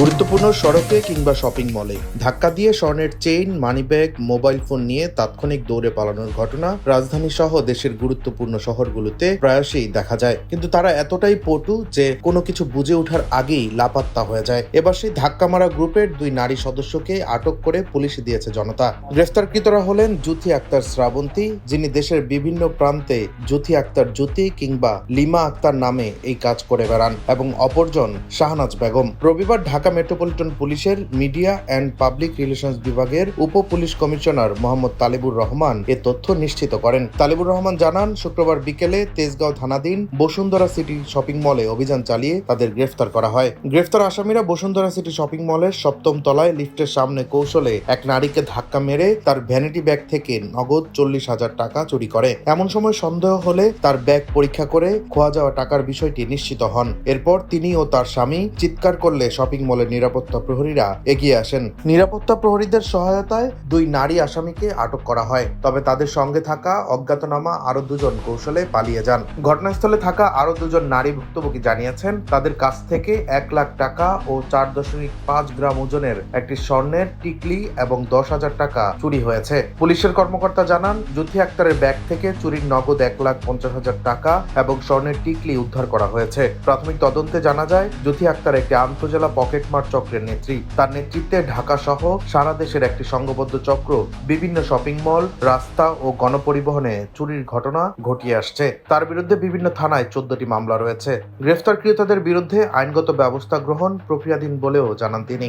গুরুত্বপূর্ণ সড়কে কিংবা শপিং মলে ধাক্কা দিয়ে স্বর্ণের চেইন মানিব্যাগ মোবাইল ফোন নিয়ে তাৎক্ষণিক দৌড়ে পালানোর ঘটনা রাজধানী সহ দেশের গুরুত্বপূর্ণ শহরগুলোতে প্রায়শই দেখা যায়। কিন্তু তারা এতটাই পটু যে কোনো কিছু বুঝে ওঠার আগেই লাপাত্তা হয়ে যায়। এবার সেই ধাক্কা মারা গ্রুপের দুই নারী সদস্যকে আটক করে পুলিশে দিয়েছে জনতা। গ্রেফতারকৃতরা হলেন জুথি আক্তার শ্রাবন্তী, যিনি দেশের বিভিন্ন প্রান্তে জুথি আক্তার জ্যোতি কিংবা লিমা আক্তার নামে এই কাজ করে বেড়ান, এবং অপরজন শাহনাজ বেগম। রবিবার ঢাকা মেট্রোপলিটন পুলিশের মিডিয়া অ্যান্ড পাবলিক রিলেশনস বিভাগের উপ পুলিশ কমিশনার মোহাম্মদ তালিবুর রহমান এ তথ্য নিশ্চিত করেন। তালিবুর রহমান জানান, শুক্রবার বিকেলে তেজগাঁও থানাধীন বসুন্ধরা সিটি শপিং মলে অভিযান চালিয়ে তাদের গ্রেফতার করা হয়। গ্রেফতার আসামিরা বসুন্ধরা সিটি শপিং মলের সপ্তম তলায় লিফটের সামনে কৌশলে এক নারীকে ধাক্কা মেরে তার ভ্যানিটি ব্যাগ থেকে নগদ চল্লিশ হাজার টাকা চুরি করে। এমন সময় সন্দেহ হলে তার ব্যাগ পরীক্ষা করে খোয়া যাওয়া টাকার বিষয়টি নিশ্চিত হন। এরপর তিনি ও তার স্বামী চিৎকার করলে শপিং মলের নিরাপত্তা প্রহরীরা এগিয়ে আসেন। নিরাপত্তা প্রহরীদের সহায়তায় দুই নারী আসামিকে আটক করা হয়। তবে তাদের সঙ্গে থাকা অজ্ঞাতনামা আরও দুজন কৌশলে পালিয়ে যান। ঘটনাস্থলে থাকা আরও দুজন নারী ভুক্তভোগী জানিয়েছেন, তাদের কাছ থেকে এক লাখ টাকা ও চার দশমিক পাঁচ গ্রাম ওজনের একটি স্বর্ণের টিকলি এবং দশ হাজার টাকা চুরি হয়েছে। পুলিশের কর্মকর্তা জানান জুথি আক্তারের ব্যাগ থেকে চুরির নগদ এক লাখ পঞ্চাশ হাজার টাকা এবং স্বর্ণের টিকলি উদ্ধার করা হয়েছে। প্রাথমিক তদন্তে জানা যায় জুথি আক্তার একটি আন্তজেলা পকেটমার চক্রের নেত্রী। তার নেতৃত্বে ঢাকা সহ সারা দেশের একটি সংঘবদ্ধ চক্র, বিভিন্ন শপিং মল, রাস্তা ও গণপরিবহনে চুরির ঘটনা ঘটিয়ে আসছে। তার বিরুদ্ধে বিভিন্ন থানায় চোদ্দটি মামলা রয়েছে। গ্রেফতারকৃতদের বিরুদ্ধে আইনগত ব্যবস্থা গ্রহণ প্রক্রিয়াধীন বলেও জানান তিনি।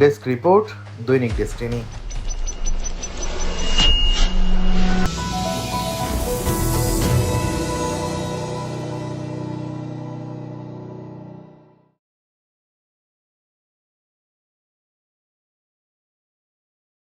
Desk report, Dainik Destiny.